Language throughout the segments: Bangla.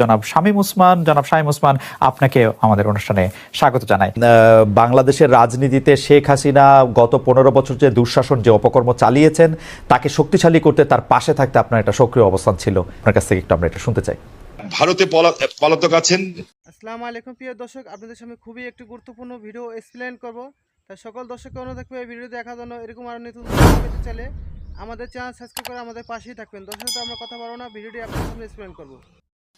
জনাব শামীম উসমান। জনাব শামীম উসমান আপনাকে আমাদের অনুষ্ঠানে স্বাগত জানাই। বাংলাদেশের রাজনীতিতে শেখ হাসিনা গত পনেরো বছর যে দুঃশাসন যে অপকর্ম চালিয়েছেন তাকে শক্তিশালী করতে তার পাশে থাকতে আপনার একটা সক্রিয় অবস্থান ছিল। আপনার কাছ থেকে একটু আমরা এটা শুনতে চাই। ভারতে পলাতক আছেন। আসসালামু আলাইকুম প্রিয় দর্শক আপনাদের সামনে খুবই একটি গুরুত্বপূর্ণ ভিডিও এক্সপ্লেন করব। তাই সকল দর্শককে অনুরোধ থাকবে এই ভিডিও দেখার জন্য এরকম আরও নতুন ভিডিও পেতে চাইলে আমাদের চ্যানেল সাবস্ক্রাইব করে আমাদের পাশেই থাকবেন। দর্শক তো আমরা কথা বলব না ভিডিওটি আপনাদের সামনে এক্সপ্লেন করব।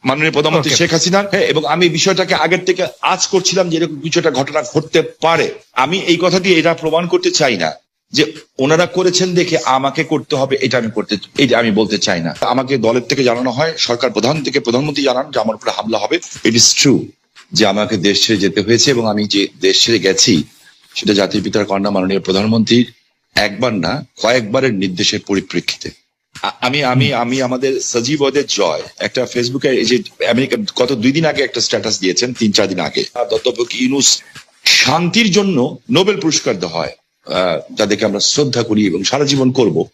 মাননীয় প্রধানমন্ত্রী শেখ হাসিনা হ্যাঁ, এবং আমি বিষয়টাকে আগের থেকে আজ করছিলাম যে এরকম কিছু একটা ঘটনা ঘটতে পারে। আমি এই কথাটি এটা প্রমাণ করতে চাই না যে ওনারা করেছেন দেখে আমাকে করতে হবে এটা আমি করতে এটা আমি বলতে চাই না। আমাকে দলের থেকে জানানো হয় সরকার প্রধান থেকে প্রধানমন্ত্রী জানান যে আমার উপরে হামলা হবে। ইট ইস ট্রু যে আমাকে দেশ ছেড়ে যেতে হয়েছে এবং আমি যে দেশ ছেড়ে গেছি সেটা জাতির পিতার কন্যা মাননীয় প্রধানমন্ত্রীর একবার না কয়েকবারের নির্দেশের পরিপ্রেক্ষিতে। আমি আমি আমি আমাদের সজীব ওদের জয়। একটা ফেসবুকে এই যে আমেরিকা গত দুই দিন আগে একটা স্ট্যাটাস দিয়েছেন তিন চার দিন আগে। দত্তপক ইউনুস শান্তির জন্য নোবেল পুরস্কার দেওয়া হয়। আহ, যাদেরকে আমরা শ্রদ্ধা করি এবং সারা জীবন করব।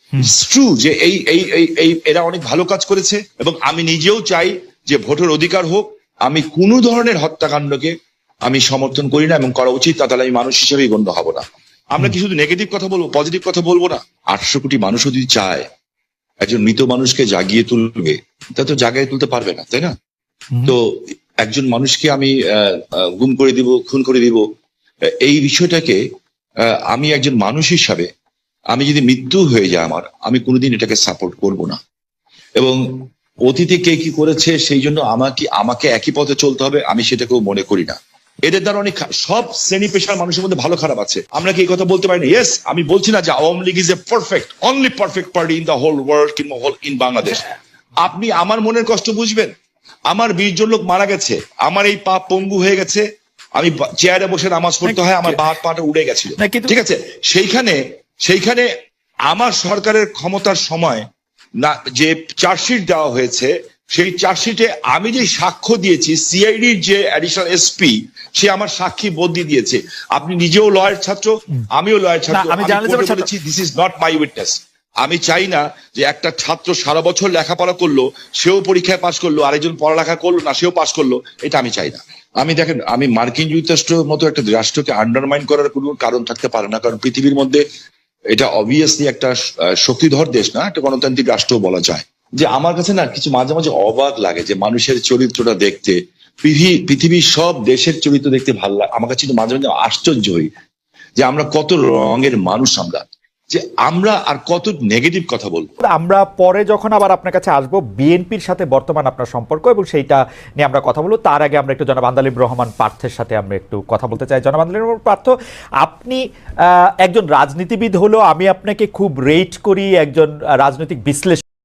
ট্রু যে এই এই এই এরা অনেক ভালো কাজ করেছে এবং আমি নিজেও চাই যে ভোটের অধিকার হোক। আমি কোনো ধরনের হত্যাকাণ্ডকে আমি সমর্থন করি না এবং করা উচিত তাহলে আমি মানুষ হিসেবেই গণ্য হব না। আমরা কি শুধু নেগেটিভ কথা বলব পজিটিভ কথা বলব না? আটশো কোটি মানুষও যদি চায় একজন মৃত মানুষকে জাগিয়ে তুলবে তা তো জাগিয়ে তুলতে পারবে না তাই না? তো একজন মানুষকে আমি গুম করে দিব খুন করে দিব এই বিষয়টাকে আহ, আমি একজন মানুষ হিসাবে আমি যদি মৃত্যু হয়ে যায় আমার আমি কোনোদিন এটাকে সাপোর্ট করব না। এবং অতীতে কে কি করেছে সেই জন্য আমাকে আমাকে একই পথে চলতে হবে আমি সেটাকেও মনে করি না। এদের দ্বারা অনেক সব শ্রেণি পেশার মানুষের মধ্যে ভালো খারাপ আছে। আমরা কি এই কথা বলতে পারি না? ইয়েস আমি বলছি না যে Awami League is a perfect only perfect party in the whole world কিংবা হোল ইন বাংলাদেশ আপনি আমার মনের কষ্ট বুঝবেন। আমার বিশ জন লোক মারা গেছে। আমার এই পা পঙ্গু হয়ে গেছে। আমি চেয়ারে বসে নামাজ পড়তে হয় আমার বাহাত পাটা উড়ে গেছিল। ঠিক আছে? সেইখানে সেইখানে আমার সরকারের ক্ষমতার সময় না যে চার্জশিট দেওয়া হয়েছে সেই চার্জশিটে আমি যে সাক্ষ্য দিয়েছি সিআইডির যে অ্যাডিশনাল এসপি সে আমার সাক্ষী বদলি দিয়েছে। আপনি নিজেও লয়ার ছাত্র আমিও লয়ার ছাত্র। আমি। বলেছি this is not my witness আমি চাই না যে একটা ছাত্র সারা বছর লেখাপড়া করল সেও পরীক্ষায় পাশ করল আরেকজন পড়ালেখা করল না সেও পাশ করল এটা আমি চাই না। আমি দেখেন আমি মার্কিন যুক্তরাষ্ট্র মতো একটা রাষ্ট্রকে আন্ডারমাইন করার কোনো কারণ থাকতে পারে না কারণ পৃথিবীর মধ্যে এটা অবভিয়াসলি একটা শক্তিধর দেশ না একটা গণতান্ত্রিক রাষ্ট্র বলা যায়। যে আমার কাছে না কিছু মাঝে মাঝে অবাক লাগে যে মানুষের চরিত্রটা দেখতে পৃথিবীর সব দেশের চরিত্র দেখতে ভালো লাগে আমার কাছে মাঝে মাঝে আশ্চর্য হই যে আমরা কত রঙের মানুষ আমরা, যে আমরা আর কত নেগেটিভ কথা বলব। আমরা পরে যখন আবার আপনার কাছে আসব বিএনপির সাথে বর্তমান আপনার সম্পর্ক এবং সেইটা নিয়ে আমরা কথা বলব, তার আগে আমরা একটু জনাব আন্দালিব রহমান পার্থের সাথে আমরা একটু কথা বলতে চাই। জনাব আন্দালিব রহমান পার্থ, আপনি একজন রাজনীতিবিদ হলো আমি আপনাকে খুব রেট করি, একজন রাজনৈতিক বিশ্লেষক